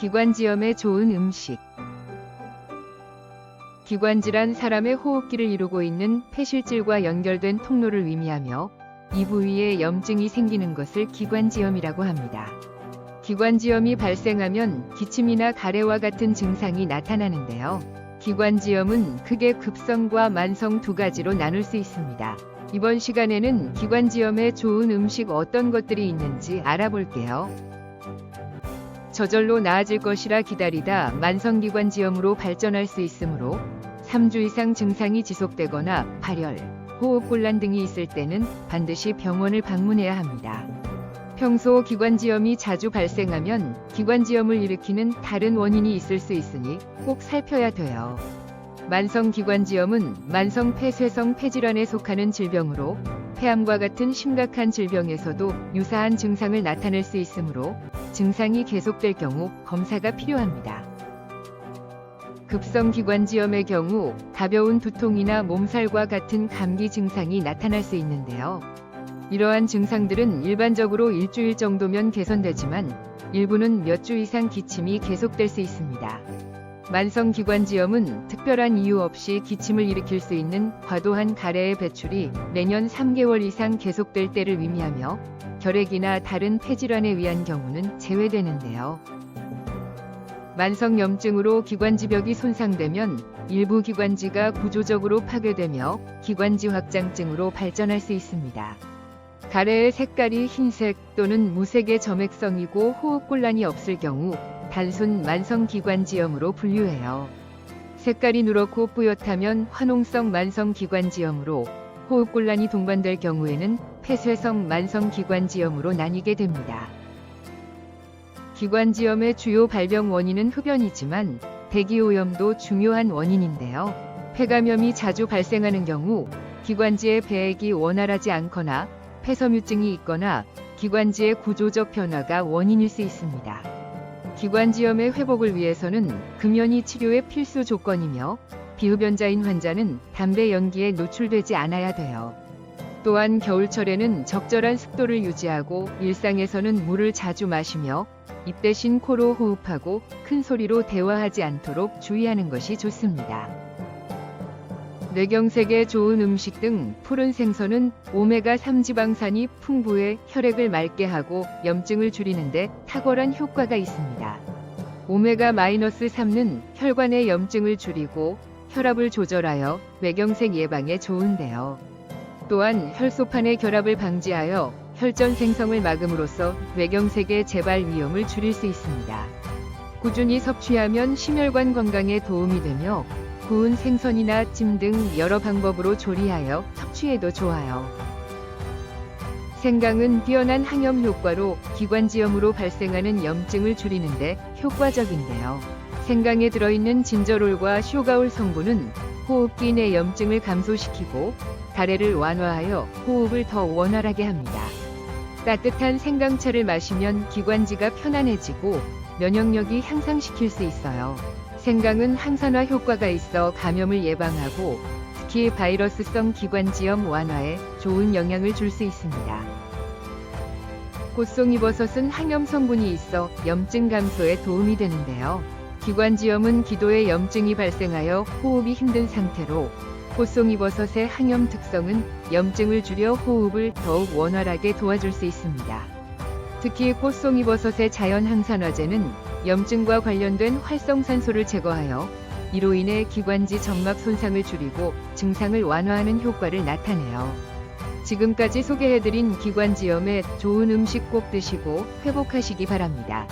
기관지염에 좋은 음식. 기관지란 사람의 호흡기를 이루고 있는 폐실질과 연결된 통로를 의미하며 이 부위에 염증이 생기는 것을 기관지염이라고 합니다. 기관지염이 발생하면 기침이나 가래와 같은 증상이 나타나는데요. 기관지염은 크게 급성과 만성 두 가지로 나눌 수 있습니다. 이번 시간에는 기관지염에 좋은 음식 어떤 것들이 있는지 알아볼게요. 저절로 나아질 것이라 기다리다 만성기관지염으로 발전할 수 있으므로 3주 이상 증상이 지속되거나 발열, 호흡곤란 등이 있을 때는 반드시 병원을 방문해야 합니다. 평소 기관지염이 자주 발생하면 기관지염을 일으키는 다른 원인이 있을 수 있으니 꼭 살펴야 돼요. 만성기관지염은 만성폐쇄성 폐질환에 속하는 질병으로 폐암과 같은 심각한 질병에서도 유사한 증상을 나타낼 수 있으므로 증상이 계속될 경우 검사가 필요합니다. 급성기관지염의 경우 가벼운 두통이나 몸살과 같은 감기 증상이 나타날 수 있는데요. 이러한 증상들은 일반적으로 일주일 정도면 개선되지만 일부는 몇 주 이상 기침이 계속될 수 있습니다. 만성기관지염은 특별한 이유 없이 기침을 일으킬 수 있는 과도한 가래의 배출이 매년 3개월 이상 계속될 때를 의미하며 결핵이나 다른 폐질환에 의한 경우는 제외되는데요. 만성염증으로 기관지벽이 손상되면 일부 기관지가 구조적으로 파괴되며 기관지 확장증으로 발전할 수 있습니다. 가래의 색깔이 흰색 또는 무색의 점액성이고 호흡곤란이 없을 경우 단순 만성기관지염으로 분류해요. 색깔이 누렇고 뿌옇다면 화농성 만성기관지염으로 호흡곤란이 동반될 경우에는 폐쇄성 만성기관지염으로 나뉘게 됩니다. 기관지염의 주요 발병 원인은 흡연이지만 대기오염도 중요한 원인인데요. 폐감염이 자주 발생하는 경우 기관지의 배액이 원활하지 않거나 폐섬유증이 있거나 기관지의 구조적 변화가 원인일 수 있습니다. 기관지염의 회복을 위해서는 금연이 치료의 필수 조건이며 비흡연자인 환자는 담배 연기에 노출되지 않아야 돼요. 또한 겨울철에는 적절한 습도를 유지하고 일상에서는 물을 자주 마시며 입 대신 코로 호흡하고 큰 소리로 대화하지 않도록 주의하는 것이 좋습니다. 뇌경색에 좋은 음식 등 푸른 생선은 오메가3 지방산이 풍부해 혈액을 맑게 하고 염증을 줄이는데 탁월한 효과가 있습니다. 오메가-3는 혈관의 염증을 줄이고 혈압을 조절하여 뇌경색 예방에 좋은데요. 또한 혈소판의 결합을 방지하여 혈전 생성을 막음으로써 뇌경색의 재발 위험을 줄일 수 있습니다. 꾸준히 섭취하면 심혈관 건강에 도움이 되며 구운 생선이나 찜 등 여러 방법으로 조리하여 섭취해도 좋아요. 생강은 뛰어난 항염 효과로 기관지염으로 발생하는 염증을 줄이는데 효과적인데요. 생강에 들어있는 진저롤과 쇼가올 성분은 호흡기 내 염증을 감소시키고 가래를 완화하여 호흡을 더 원활하게 합니다. 따뜻한 생강차를 마시면 기관지가 편안해지고 면역력이 향상시킬 수 있어요. 생강은 항산화 효과가 있어 감염을 예방하고 특히 바이러스성 기관지염 완화에 좋은 영향을 줄 수 있습니다. 꽃송이버섯은 항염 성분이 있어 염증 감소에 도움이 되는데요. 기관지염은 기도에 염증이 발생하여 호흡이 힘든 상태로 꽃송이버섯의 항염 특성은 염증을 줄여 호흡을 더욱 원활하게 도와줄 수 있습니다. 특히 꽃송이버섯의 자연 항산화제는 염증과 관련된 활성산소를 제거하여 이로 인해 기관지 점막 손상을 줄이고 증상을 완화하는 효과를 나타내요. 지금까지 소개해드린 기관지염에 좋은 음식 꼭 드시고 회복하시기 바랍니다.